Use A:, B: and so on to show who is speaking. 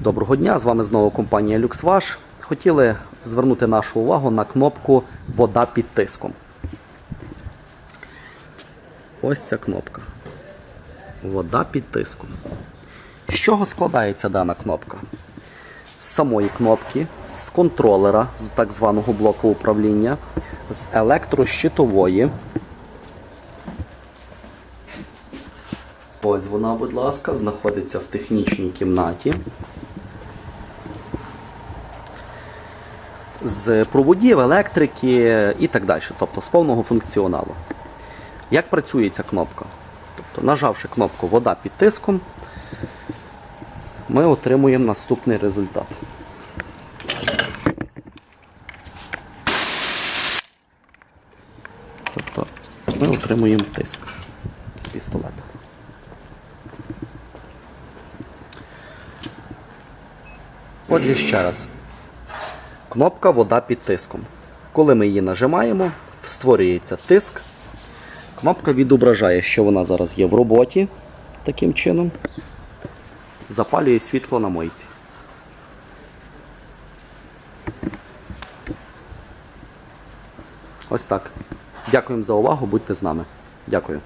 A: Доброго дня, з вами знову компанія LuxWash. Хотіли звернути нашу увагу на кнопку Вода під тиском. Ось ця кнопка. Вода під тиском. З чого складається дана кнопка? З самої кнопки, з контролера, з так званого блоку управління, з електрощитової. Ось вона, будь ласка, знаходиться в технічній кімнаті. З проводів, електрики і так далі, тобто з повного функціоналу. Як працює ця кнопка? Тобто, нажавши кнопку Вода під тиском, ми отримуємо наступний результат. Тобто ми отримуємо тиск з пістолета. Отже, ще раз. Кнопка вода під тиском. Коли ми її нажимаємо, створюється тиск. Кнопка відображає, що вона зараз є в роботі таким чином. Запалює світло на мойці. Ось так. Дякуємо за увагу, будьте з нами. Дякую.